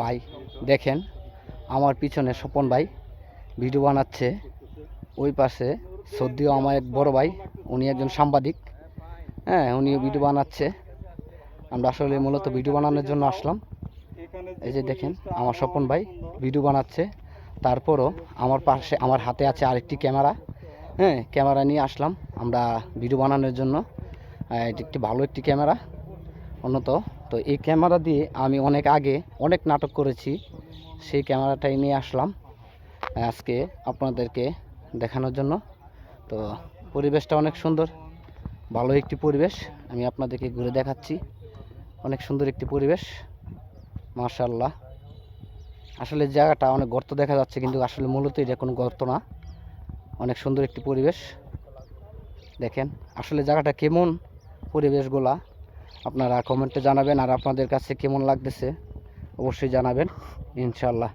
ভাই, দেখেন, আমার পিছনে স্বপন ভাই ভিডিও বানাচ্ছে। ওই পাশে সদ্যিও আমার এক বড় ভাই, উনি একজন সাংবাদিক। হ্যাঁ উনিও ভিডিও বানাচ্ছে। আমরা আসলে মূলত ভিডিও বানানোর জন্য আসলাম। এই যে দেখেন, আমার স্বপন ভাই ভিডিও বানাচ্ছে। তারপরও আমার পাশে, আমার হাতে আছে আরেকটি ক্যামেরা। হ্যাঁ ক্যামেরা নিয়ে আসলাম। আমরা ভিডিও বানানোর জন্য এটি একটি ভালো একটি ক্যামেরা। উন্নত তো এই ক্যামেরা দিয়ে আমি অনেক আগে অনেক নাটক করেছি, সেই ক্যামেরাটাই নিয়ে আসলাম, আজকে আপনাদেরকে দেখানোর জন্য। তো পরিবেশটা অনেক সুন্দর, ভালো একটি পরিবেশ, আমি আপনাদেরকে ঘুরে দেখাচ্ছি। অনেক সুন্দর একটি পরিবেশ মার্শাল্লাহ আসলে জায়গাটা অনেক গর্ত দেখা যাচ্ছে, কিন্তু আসলে মূলত এটা কোনো গর্ত না। অনেক সুন্দর একটি পরিবেশ, দেখেন, আসলে জায়গাটা কেমন পরিবেশগুলা। আপনারা কমেন্টে জানাবেন আর আপনাদের কাছে কেমন লাগতেছে অবশ্যই জানাবেন ইনশাল্লাহ